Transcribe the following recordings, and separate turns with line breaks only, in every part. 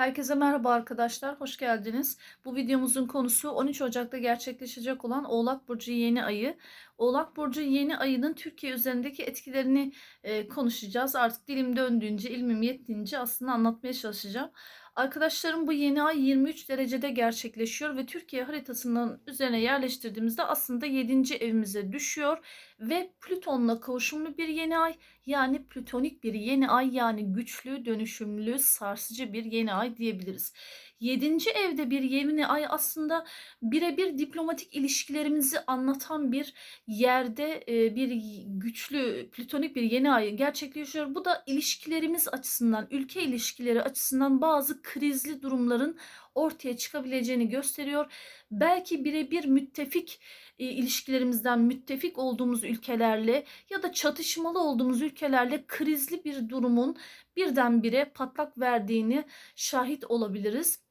Herkese merhaba arkadaşlar, hoş geldiniz. Bu videomuzun konusu 13 Ocak'ta gerçekleşecek olan Oğlak Burcu yeni ayı. Oğlak Burcu yeni ayının Türkiye üzerindeki etkilerini e, konuşacağız. Artık dilim döndüğünce, ilmim yettiğince aslında anlatmaya çalışacağım. Arkadaşlarım bu yeni ay 23 derecede gerçekleşiyor ve Türkiye haritasının üzerine yerleştirdiğimizde aslında 7. evimize düşüyor ve Plüton'la kavuşumlu bir yeni ay yani plütonik bir yeni ay yani güçlü, dönüşümlü, sarsıcı bir yeni ay diyebiliriz. 7. evde bir yeni ay aslında birebir diplomatik ilişkilerimizi anlatan bir yerde bir güçlü plütonik bir yeni ay gerçekleşiyor. Bu da ilişkilerimiz açısından, ülke ilişkileri açısından bazı krizli durumların ortaya çıkabileceğini gösteriyor. Belki birebir müttefik ilişkilerimizden müttefik olduğumuz ülkelerle ya da çatışmalı olduğumuz ülkelerle krizli bir durumun birdenbire patlak verdiğini şahit olabiliriz.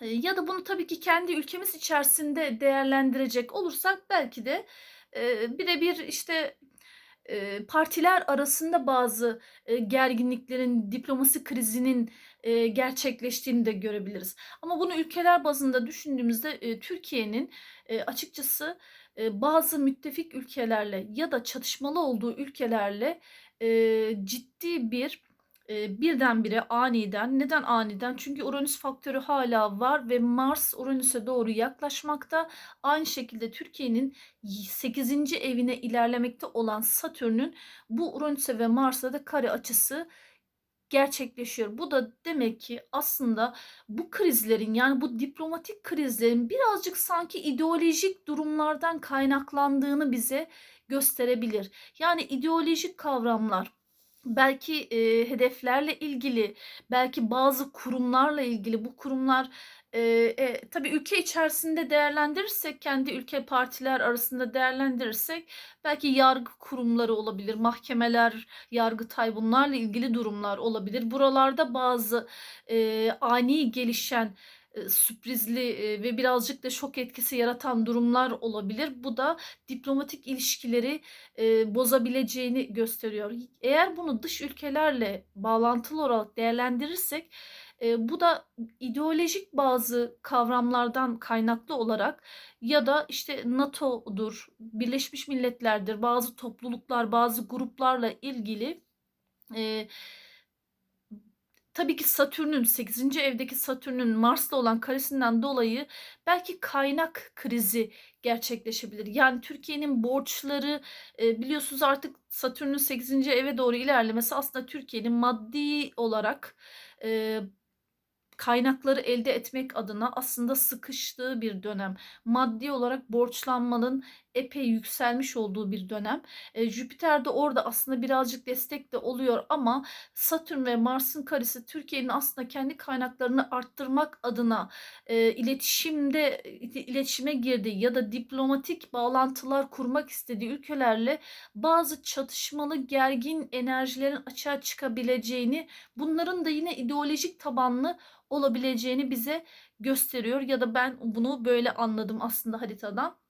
E, ya da bunu tabii ki kendi ülkemiz içerisinde değerlendirecek olursak belki de e, birebir işte e, partiler arasında bazı e, gerginliklerin, diplomasi krizinin e, gerçekleştiğini de görebiliriz. Ama bunu ülkeler bazında düşündüğümüzde e, Türkiye'nin e, açıkçası e, bazı müttefik ülkelerle ya da çatışmalı olduğu ülkelerle e, ciddi bir e, birdenbire aniden neden aniden çünkü Uranüs faktörü hala var ve Mars Uranüs'e doğru yaklaşmakta aynı şekilde Türkiye'nin 8. evine ilerlemekte olan Satürn'ün bu Uranüs'e ve Mars'a da kare açısı gerçekleşiyor. Bu da demek ki aslında bu krizlerin yani bu diplomatik krizlerin birazcık sanki ideolojik durumlardan kaynaklandığını bize gösterebilir. Yani ideolojik kavramlar belki e, hedeflerle ilgili, belki bazı kurumlarla ilgili bu kurumlar e, e, tabii ülke içerisinde değerlendirirsek, kendi ülke partiler arasında değerlendirirsek belki yargı kurumları olabilir, mahkemeler, yargıtay bunlarla ilgili durumlar olabilir. Buralarda bazı e, ani gelişen sürprizli ve birazcık da şok etkisi yaratan durumlar olabilir. Bu da diplomatik ilişkileri bozabileceğini gösteriyor. Eğer bunu dış ülkelerle bağlantılı olarak değerlendirirsek bu da ideolojik bazı kavramlardan kaynaklı olarak ya da işte NATO'dur, Birleşmiş Milletler'dir, bazı topluluklar, bazı gruplarla ilgili Tabii ki Satürn'ün 8. evdeki Satürn'ün Mars'la olan karesinden dolayı belki kaynak krizi gerçekleşebilir. Yani Türkiye'nin borçları e, biliyorsunuz artık Satürn'ün 8. eve doğru ilerlemesi aslında Türkiye'nin maddi olarak e, kaynakları elde etmek adına aslında sıkıştığı bir dönem. Maddi olarak borçlanmanın epey yükselmiş olduğu bir dönem. E, Jüpiter de orada aslında birazcık destek de oluyor ama Satürn ve Mars'ın karesi Türkiye'nin aslında kendi kaynaklarını arttırmak adına e, iletişimde iletişime girdiği ya da diplomatik bağlantılar kurmak istediği ülkelerle bazı çatışmalı gergin enerjilerin açığa çıkabileceğini bunların da yine ideolojik tabanlı olabileceğini bize gösteriyor ya da ben bunu böyle anladım aslında haritadan.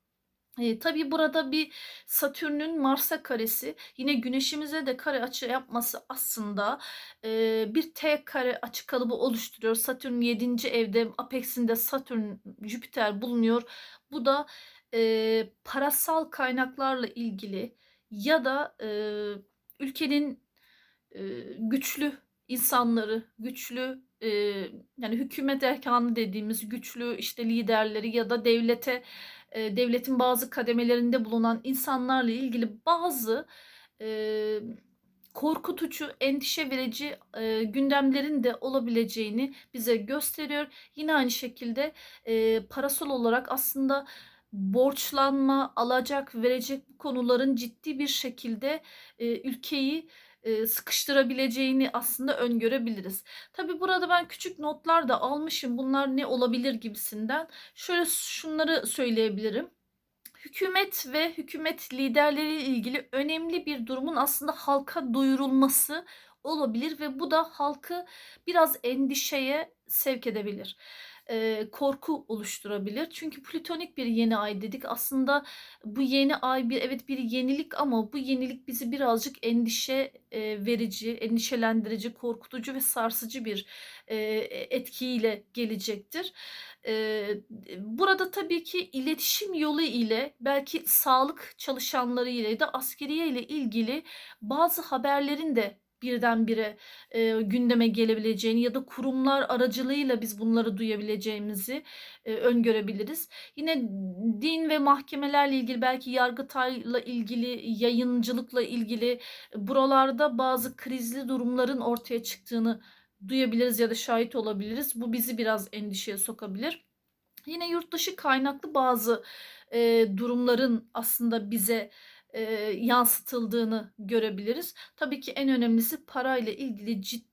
E, tabii burada bir Satürn'ün Mars'a karesi yine Güneşimize de kare açı yapması aslında e, bir T kare açı kalıbı oluşturuyor. Satürn 7. evde Apex'inde Satürn Jüpiter bulunuyor. Bu da e, parasal kaynaklarla ilgili ya da e, ülkenin e, güçlü insanları, güçlü e, yani hükümet erkanı dediğimiz güçlü işte liderleri ya da devlete e, devletin bazı kademelerinde bulunan insanlarla ilgili bazı e, korkutucu, endişe verici e, gündemlerin de olabileceğini bize gösteriyor. Yine aynı şekilde e, parasal olarak aslında borçlanma, alacak, verecek konuların ciddi bir şekilde e, ülkeyi sıkıştırabileceğini aslında öngörebiliriz. Tabi burada ben küçük notlar da almışım. Bunlar ne olabilir gibisinden. Şöyle şunları söyleyebilirim. Hükümet ve hükümet liderleri ilgili önemli bir durumun aslında halka duyurulması olabilir ve bu da halkı biraz endişeye sevk edebilir. Eee, korku oluşturabilir. Çünkü plütonik bir yeni ay dedik. Aslında bu yeni ay bir evet bir yenilik ama bu yenilik bizi birazcık endişe eee, verici, endişelendirici, korkutucu ve sarsıcı bir eee, etkiyle gelecektir. Eee, burada tabii ki iletişim yolu ile belki sağlık çalışanları ile da askeriye ile ilgili bazı haberlerin de birdenbire eee, gündeme gelebileceğini ya da kurumlar aracılığıyla biz bunları duyabileceğimizi eee, öngörebiliriz. Yine din ve mahkemelerle ilgili belki Yargıtay'la ilgili, yayıncılıkla ilgili buralarda bazı krizli durumların ortaya çıktığını duyabiliriz ya da şahit olabiliriz. Bu bizi biraz endişeye sokabilir. Yine yurt dışı kaynaklı bazı eee, durumların aslında bize eee, yansıtıldığını görebiliriz. Tabii ki en önemlisi parayla ilgili ciddi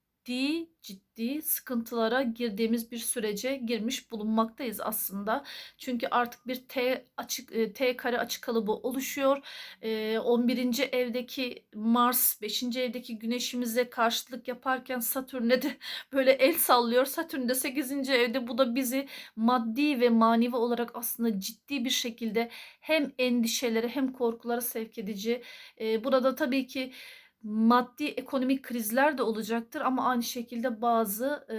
ciddi sıkıntılara girdiğimiz bir sürece girmiş bulunmaktayız aslında. Çünkü artık bir T açık e, T kare açık kalıbı oluşuyor. E, 11. evdeki Mars, 5. evdeki Güneşimize karşılık yaparken Satürn'e de böyle el sallıyor. Satürn de 8. evde bu da bizi maddi ve manevi olarak aslında ciddi bir şekilde hem endişelere hem korkulara sevk edici. E, burada tabii ki maddi ekonomik krizler de olacaktır ama aynı şekilde bazı e,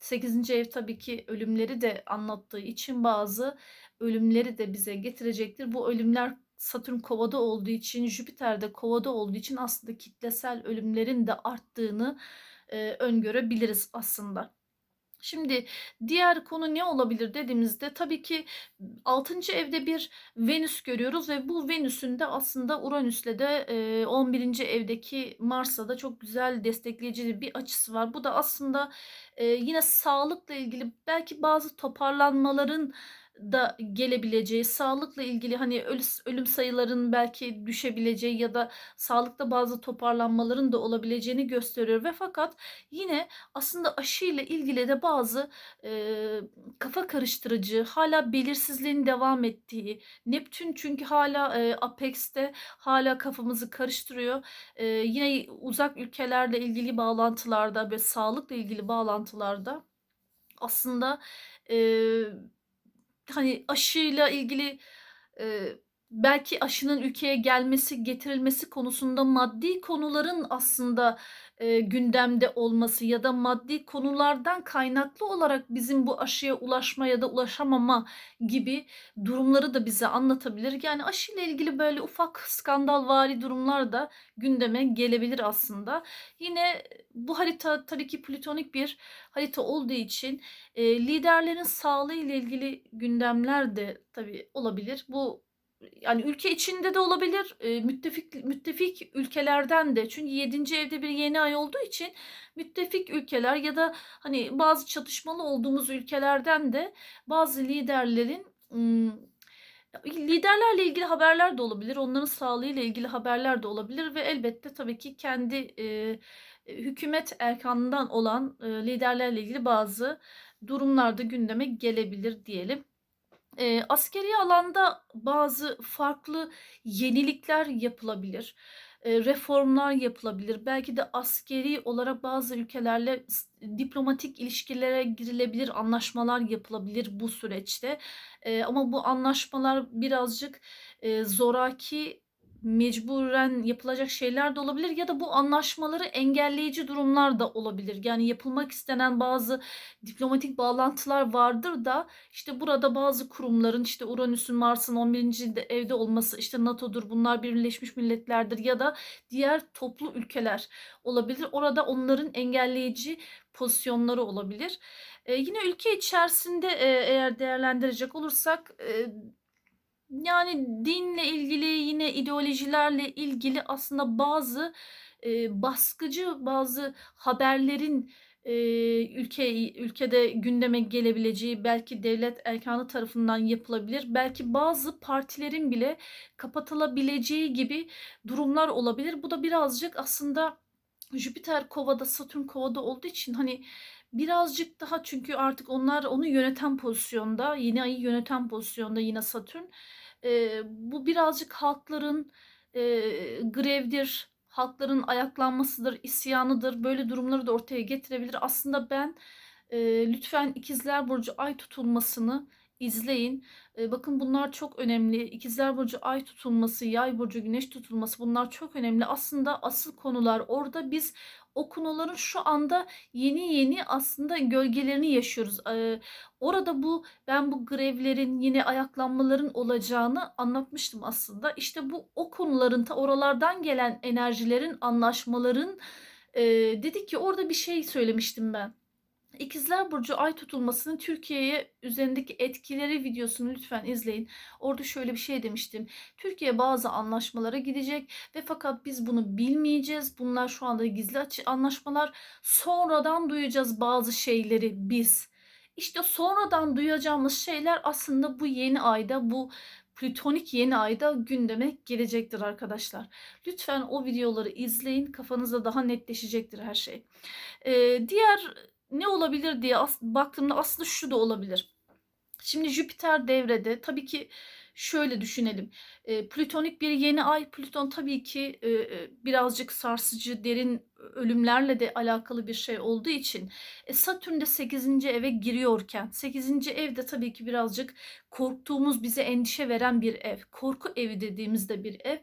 8. ev tabii ki ölümleri de anlattığı için bazı ölümleri de bize getirecektir. Bu ölümler Satürn kovada olduğu için, Jüpiter de kovada olduğu için aslında kitlesel ölümlerin de arttığını e, öngörebiliriz aslında. Şimdi diğer konu ne olabilir dediğimizde tabii ki 6. evde bir Venüs görüyoruz ve bu Venüs'ün de aslında Uranüs'le de e, 11. evdeki Mars'la da çok güzel destekleyici bir açısı var. Bu da aslında yine sağlıkla ilgili belki bazı toparlanmaların da gelebileceği, sağlıkla ilgili hani ölüm sayıların belki düşebileceği ya da sağlıkta bazı toparlanmaların da olabileceğini gösteriyor ve fakat yine aslında aşı ile ilgili de bazı e, kafa karıştırıcı, hala belirsizliğin devam ettiği, Neptün çünkü hala e, Apex'te hala kafamızı karıştırıyor. E, yine uzak ülkelerle ilgili bağlantılarda ve sağlıkla ilgili bağlantılarda aslında e, hani aşıyla ilgili e, belki aşının ülkeye gelmesi, getirilmesi konusunda maddi konuların aslında e, gündemde olması ya da maddi konulardan kaynaklı olarak bizim bu aşıya ulaşma ya da ulaşamama gibi durumları da bize anlatabilir. Yani aşıyla ilgili böyle ufak skandalvari durumlar da gündeme gelebilir aslında. Yine bu harita tabii ki plütonik bir harita olduğu için e, liderlerin sağlığı ile ilgili gündemler de tabii olabilir. Bu yani ülke içinde de olabilir, e, müttefik müttefik ülkelerden de. Çünkü 7. evde bir yeni ay olduğu için müttefik ülkeler ya da hani bazı çatışmalı olduğumuz ülkelerden de bazı liderlerin liderlerle ilgili haberler de olabilir. Onların sağlığıyla ilgili haberler de olabilir ve elbette tabii ki kendi e, hükümet erkanından olan e, liderlerle ilgili bazı durumlarda gündeme gelebilir diyelim. Eee, askeri alanda bazı farklı yenilikler yapılabilir, eee, reformlar yapılabilir. Belki de askeri olarak bazı ülkelerle diplomatik ilişkilere girilebilir, anlaşmalar yapılabilir bu süreçte. Eee, ama bu anlaşmalar birazcık, eee, zoraki mecburen yapılacak şeyler de olabilir ya da bu anlaşmaları engelleyici durumlar da olabilir. Yani yapılmak istenen bazı diplomatik bağlantılar vardır da işte burada bazı kurumların işte Uranüs'ün Mars'ın 11. evde olması işte NATO'dur bunlar Birleşmiş Milletler'dir ya da diğer toplu ülkeler olabilir. Orada onların engelleyici pozisyonları olabilir. Ee, yine ülke içerisinde e, eğer değerlendirecek olursak e, yani dinle ilgili yine ideolojilerle ilgili aslında bazı e, baskıcı bazı haberlerin e, ülke ülkede gündeme gelebileceği belki devlet erkanı tarafından yapılabilir. Belki bazı partilerin bile kapatılabileceği gibi durumlar olabilir. Bu da birazcık aslında Jüpiter kovada, Satürn kovada olduğu için hani birazcık daha çünkü artık onlar onu yöneten pozisyonda, yeni ayı yöneten pozisyonda yine Satürn. E, bu birazcık halkların e, grevdir, halkların ayaklanmasıdır, isyanıdır. Böyle durumları da ortaya getirebilir. Aslında ben e, lütfen İkizler Burcu ay tutulmasını izleyin. E, bakın bunlar çok önemli. İkizler Burcu ay tutulması, yay burcu güneş tutulması bunlar çok önemli. Aslında asıl konular orada biz o konuların şu anda yeni yeni aslında gölgelerini yaşıyoruz. E, orada bu ben bu grevlerin yine ayaklanmaların olacağını anlatmıştım aslında. İşte bu o konuların ta oralardan gelen enerjilerin anlaşmaların e, dedik ki orada bir şey söylemiştim ben. İkizler Burcu ay tutulmasının Türkiye'ye üzerindeki etkileri videosunu lütfen izleyin. Orada şöyle bir şey demiştim. Türkiye bazı anlaşmalara gidecek ve fakat biz bunu bilmeyeceğiz. Bunlar şu anda gizli anlaşmalar. Sonradan duyacağız bazı şeyleri biz. İşte sonradan duyacağımız şeyler aslında bu yeni ayda bu plütonik yeni ayda gündeme gelecektir arkadaşlar. Lütfen o videoları izleyin. Kafanızda daha netleşecektir her şey. Ee, diğer ne olabilir diye as- baktığımda aslında şu da olabilir. Şimdi Jüpiter devrede tabii ki şöyle düşünelim. E, plütonik bir yeni ay. Plüton tabii ki e, birazcık sarsıcı, derin ölümlerle de alakalı bir şey olduğu için e, Satürn de 8. eve giriyorken 8. evde tabii ki birazcık korktuğumuz, bize endişe veren bir ev. Korku evi dediğimizde bir ev.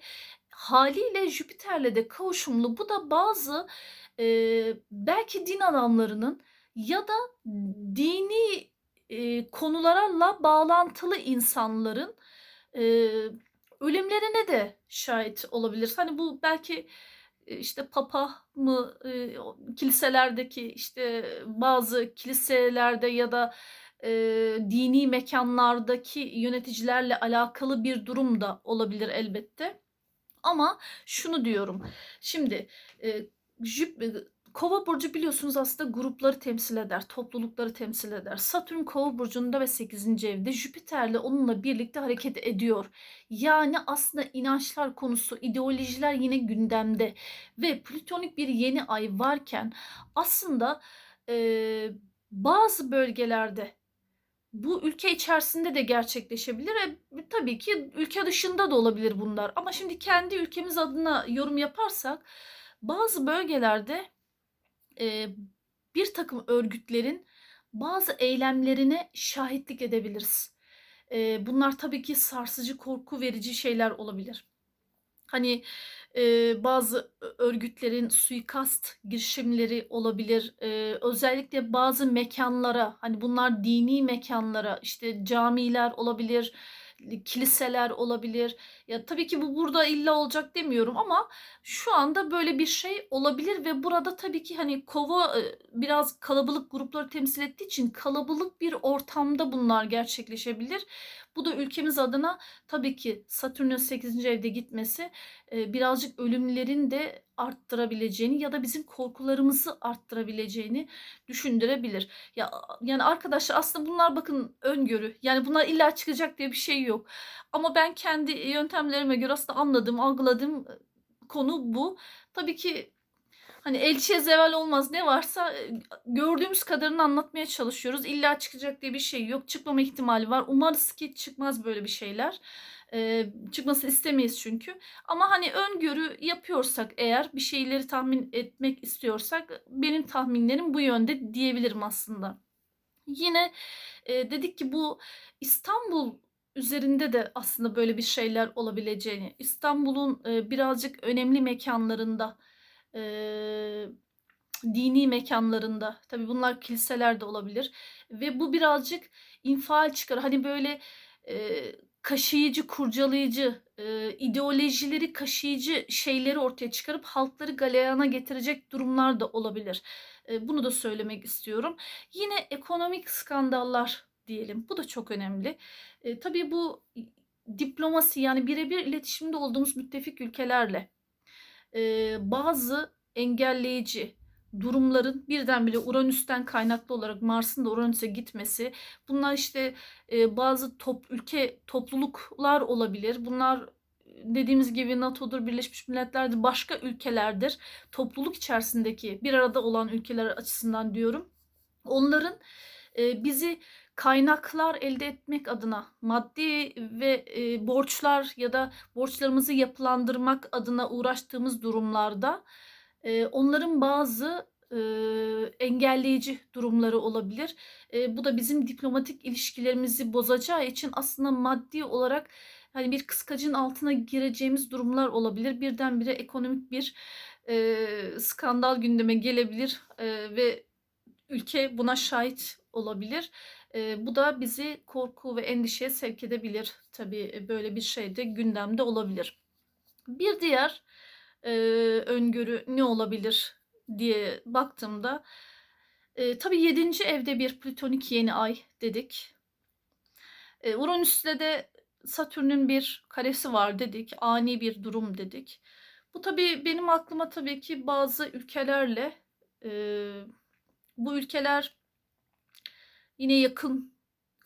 Haliyle Jüpiter'le de kavuşumlu. Bu da bazı e, belki din adamlarının ya da dini e, konularla bağlantılı insanların e, ölümlerine de şahit olabilir. Hani bu belki işte papa mı e, kiliselerdeki işte bazı kiliselerde ya da e, dini mekanlardaki yöneticilerle alakalı bir durum da olabilir elbette. Ama şunu diyorum. Şimdi e, Jüp, Kova burcu biliyorsunuz aslında grupları temsil eder, toplulukları temsil eder. Satürn Kova burcunda ve 8. evde Jüpiter'le onunla birlikte hareket ediyor. Yani aslında inançlar konusu, ideolojiler yine gündemde ve plütonik bir yeni ay varken aslında e, bazı bölgelerde bu ülke içerisinde de gerçekleşebilir. E, tabii ki ülke dışında da olabilir bunlar. Ama şimdi kendi ülkemiz adına yorum yaparsak bazı bölgelerde e, bir takım örgütlerin bazı eylemlerine şahitlik edebiliriz. E, bunlar tabii ki sarsıcı, korku verici şeyler olabilir. Hani e, bazı örgütlerin suikast girişimleri olabilir. E, özellikle bazı mekanlara, hani bunlar dini mekanlara, işte camiler olabilir, kiliseler olabilir. Ya tabii ki bu burada illa olacak demiyorum ama şu anda böyle bir şey olabilir ve burada tabii ki hani kova biraz kalabalık grupları temsil ettiği için kalabalık bir ortamda bunlar gerçekleşebilir. Bu da ülkemiz adına tabii ki Satürn'ün 8. evde gitmesi birazcık ölümlerin de arttırabileceğini ya da bizim korkularımızı arttırabileceğini düşündürebilir. Ya yani arkadaşlar aslında bunlar bakın öngörü. Yani bunlar illa çıkacak diye bir şey yok. Ama ben kendi yöntemlerime göre aslında anladığım, algıladığım konu bu. Tabii ki hani elçiye zeval olmaz ne varsa gördüğümüz kadarını anlatmaya çalışıyoruz. İlla çıkacak diye bir şey yok. Çıkmama ihtimali var. Umarız ki çıkmaz böyle bir şeyler. Ee, çıkmasını istemeyiz çünkü. Ama hani öngörü yapıyorsak eğer bir şeyleri tahmin etmek istiyorsak benim tahminlerim bu yönde diyebilirim aslında. Yine e, dedik ki bu İstanbul üzerinde de aslında böyle bir şeyler olabileceğini, İstanbul'un e, birazcık önemli mekanlarında, e, dini mekanlarında, tabii bunlar kiliseler de olabilir ve bu birazcık infial çıkar. Hani böyle e, kaşıyıcı, kurcalayıcı, ideolojileri kaşıyıcı şeyleri ortaya çıkarıp halkları galeyana getirecek durumlar da olabilir. Bunu da söylemek istiyorum. Yine ekonomik skandallar diyelim. Bu da çok önemli. E, tabii bu diplomasi yani birebir iletişimde olduğumuz müttefik ülkelerle e, bazı engelleyici durumların birdenbire Uranüs'ten kaynaklı olarak Mars'ın da Uranüs'e gitmesi bunlar işte e, bazı top ülke topluluklar olabilir. Bunlar dediğimiz gibi NATO'dur, Birleşmiş Milletler'dir, başka ülkelerdir. Topluluk içerisindeki bir arada olan ülkeler açısından diyorum. Onların e, bizi kaynaklar elde etmek adına maddi ve e, borçlar ya da borçlarımızı yapılandırmak adına uğraştığımız durumlarda e, onların bazı e, engelleyici durumları olabilir. E, bu da bizim diplomatik ilişkilerimizi bozacağı için aslında maddi olarak hani bir kıskacın altına gireceğimiz durumlar olabilir. Birdenbire ekonomik bir e, skandal gündeme gelebilir e, ve ülke buna şahit olabilir. Bu da bizi korku ve endişeye sevk edebilir. Tabii böyle bir şey de gündemde olabilir. Bir diğer e, öngörü ne olabilir diye baktığımda e, tabii 7. evde bir plütonik yeni ay dedik. E, Uranüs'le de Satürn'ün bir karesi var dedik. Ani bir durum dedik. Bu tabii benim aklıma tabii ki bazı ülkelerle e, bu ülkeler yine yakın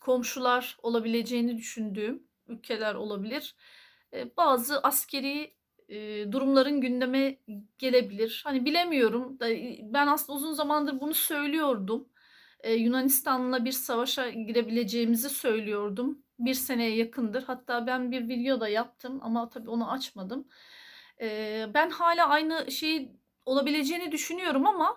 komşular olabileceğini düşündüğüm ülkeler olabilir. E, bazı askeri e, durumların gündeme gelebilir. Hani bilemiyorum. Ben aslında uzun zamandır bunu söylüyordum. E, Yunanistan'la bir savaşa girebileceğimizi söylüyordum. Bir seneye yakındır. Hatta ben bir video da yaptım ama tabii onu açmadım. E, ben hala aynı şeyi olabileceğini düşünüyorum ama e,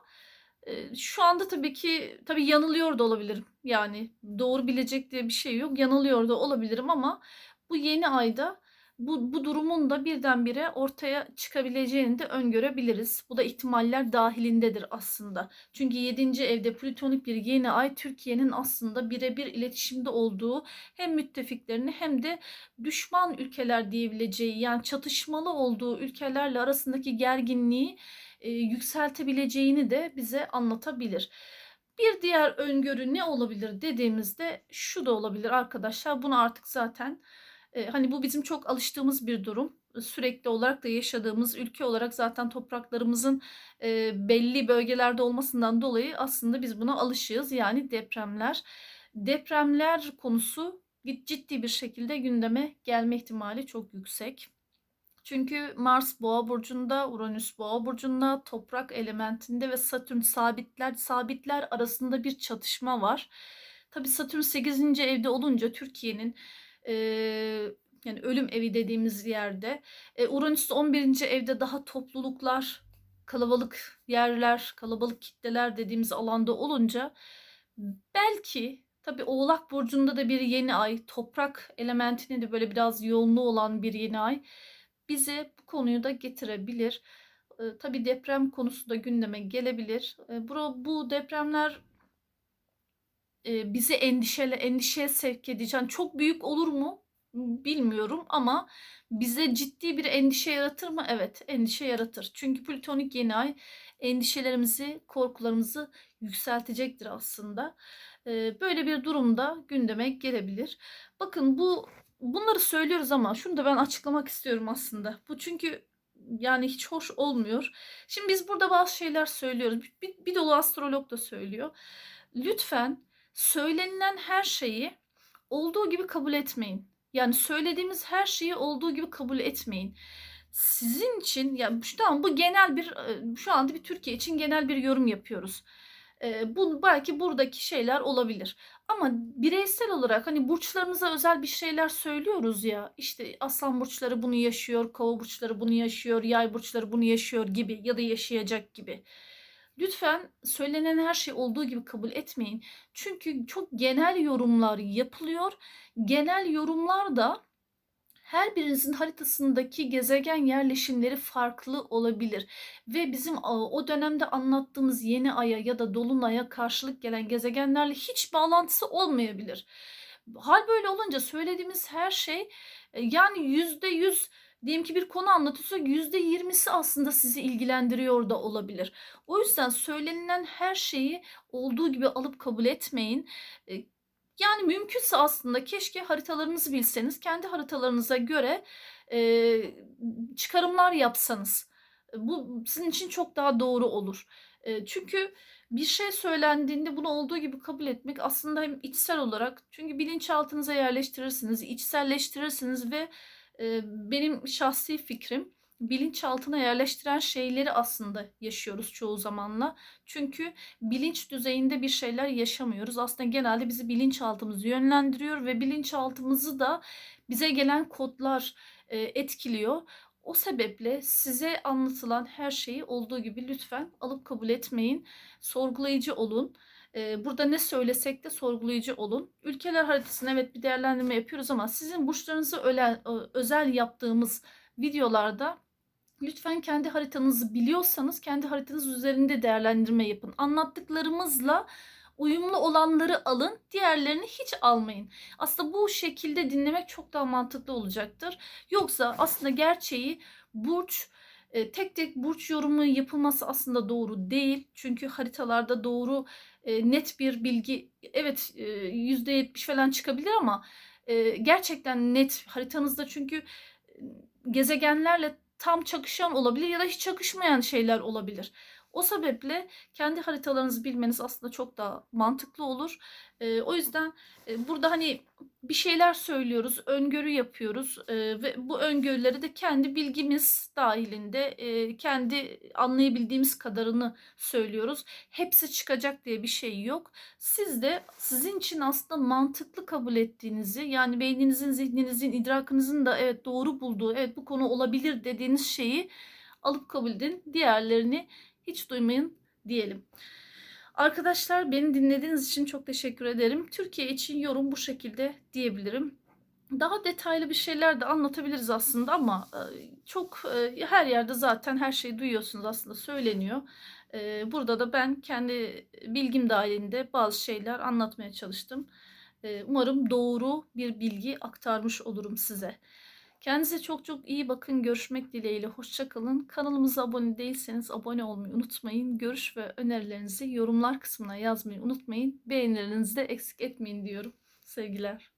şu anda tabii ki tabii yanılıyor da olabilirim. Yani doğru bilecek diye bir şey yok. Yanılıyor da olabilirim ama bu yeni ayda bu, bu durumun da birdenbire ortaya çıkabileceğini de öngörebiliriz. Bu da ihtimaller dahilindedir aslında. Çünkü 7. evde plütonik bir yeni ay Türkiye'nin aslında birebir iletişimde olduğu hem müttefiklerini hem de düşman ülkeler diyebileceği yani çatışmalı olduğu ülkelerle arasındaki gerginliği yükseltebileceğini de bize anlatabilir. Bir diğer öngörü ne olabilir dediğimizde şu da olabilir arkadaşlar. Bunu artık zaten hani bu bizim çok alıştığımız bir durum. Sürekli olarak da yaşadığımız ülke olarak zaten topraklarımızın belli bölgelerde olmasından dolayı aslında biz buna alışığız. Yani depremler. Depremler konusu ciddi bir şekilde gündeme gelme ihtimali çok yüksek. Çünkü Mars Boğa burcunda, Uranüs Boğa burcunda, toprak elementinde ve Satürn sabitler sabitler arasında bir çatışma var. Tabi Satürn 8. evde olunca Türkiye'nin e, yani ölüm evi dediğimiz yerde, e, Uranüs 11. evde daha topluluklar, kalabalık yerler, kalabalık kitleler dediğimiz alanda olunca belki Tabii Oğlak burcunda da bir yeni ay, toprak elementinin de böyle biraz yoğunluğu olan bir yeni ay bize bu konuyu da getirebilir. E, tabii deprem konusu da gündeme gelebilir. E, bu, bu depremler e, bizi endişele endişeye sevk edecek. Yani çok büyük olur mu? Bilmiyorum ama bize ciddi bir endişe yaratır mı? Evet, endişe yaratır. Çünkü plütonik yeni ay endişelerimizi, korkularımızı yükseltecektir aslında. Böyle bir durumda gündeme gelebilir. Bakın bu bunları söylüyoruz ama şunu da ben açıklamak istiyorum aslında. Bu çünkü yani hiç hoş olmuyor. Şimdi biz burada bazı şeyler söylüyoruz. Bir, bir dolu astrolog da söylüyor. Lütfen söylenilen her şeyi olduğu gibi kabul etmeyin. Yani söylediğimiz her şeyi olduğu gibi kabul etmeyin. Sizin için ya yani tamam bu genel bir şu anda bir Türkiye için genel bir yorum yapıyoruz. Bu belki buradaki şeyler olabilir. Ama bireysel olarak hani burçlarımıza özel bir şeyler söylüyoruz ya. İşte aslan burçları bunu yaşıyor, kova burçları bunu yaşıyor, yay burçları bunu yaşıyor gibi ya da yaşayacak gibi. Lütfen söylenen her şey olduğu gibi kabul etmeyin. Çünkü çok genel yorumlar yapılıyor. Genel yorumlar da her birinizin haritasındaki gezegen yerleşimleri farklı olabilir ve bizim o dönemde anlattığımız yeni aya ya da dolunaya karşılık gelen gezegenlerle hiç bağlantısı olmayabilir. Hal böyle olunca söylediğimiz her şey e, yani yüzde yüz diyelim ki bir konu anlatıyorsa yüzde yirmisi aslında sizi ilgilendiriyor da olabilir. O yüzden söylenilen her şeyi olduğu gibi alıp kabul etmeyin. Yani mümkünse aslında keşke haritalarınızı bilseniz, kendi haritalarınıza göre e, çıkarımlar yapsanız. Bu sizin için çok daha doğru olur. E, çünkü bir şey söylendiğinde bunu olduğu gibi kabul etmek aslında hem içsel olarak çünkü bilinçaltınıza yerleştirirsiniz, içselleştirirsiniz ve e, benim şahsi fikrim bilinçaltına yerleştiren şeyleri aslında yaşıyoruz çoğu zamanla. Çünkü bilinç düzeyinde bir şeyler yaşamıyoruz. Aslında genelde bizi bilinçaltımız yönlendiriyor ve bilinçaltımızı da bize gelen kodlar e, etkiliyor. O sebeple size anlatılan her şeyi olduğu gibi lütfen alıp kabul etmeyin. Sorgulayıcı olun. Ee, Burada ne söylesek de sorgulayıcı olun. Ülkeler haritasını evet bir değerlendirme yapıyoruz ama sizin burçlarınızı özel yaptığımız videolarda lütfen kendi haritanızı biliyorsanız kendi haritanız üzerinde değerlendirme yapın. Anlattıklarımızla uyumlu olanları alın, diğerlerini hiç almayın. Aslında bu şekilde dinlemek çok daha mantıklı olacaktır. Yoksa aslında gerçeği burç e, tek tek burç yorumu yapılması aslında doğru değil. Çünkü haritalarda doğru e, net bir bilgi evet e, %70 falan çıkabilir ama e, gerçekten net haritanızda çünkü e, gezegenlerle tam çakışan olabilir ya da hiç çakışmayan şeyler olabilir. O sebeple kendi haritalarınızı bilmeniz aslında çok daha mantıklı olur. E, o yüzden e, burada hani bir şeyler söylüyoruz, öngörü yapıyoruz e, ve bu öngörüleri de kendi bilgimiz dahilinde e, kendi anlayabildiğimiz kadarını söylüyoruz. Hepsi çıkacak diye bir şey yok. Siz de sizin için aslında mantıklı kabul ettiğinizi yani beyninizin, zihninizin, idrakınızın da evet doğru bulduğu, evet bu konu olabilir dediğiniz şeyi alıp kabul edin. Diğerlerini hiç duymayın diyelim. Arkadaşlar beni dinlediğiniz için çok teşekkür ederim. Türkiye için yorum bu şekilde diyebilirim. Daha detaylı bir şeyler de anlatabiliriz aslında ama e, çok e, her yerde zaten her şeyi duyuyorsunuz aslında söyleniyor. E, Burada da ben kendi bilgim dahilinde bazı şeyler anlatmaya çalıştım. Umarım doğru bir bilgi aktarmış olurum size. Kendinize çok çok iyi bakın. Görüşmek dileğiyle. Hoşçakalın. Kanalımıza abone değilseniz abone olmayı unutmayın. Görüş ve önerilerinizi yorumlar kısmına yazmayı unutmayın. Beğenilerinizi de eksik etmeyin diyorum. Sevgiler.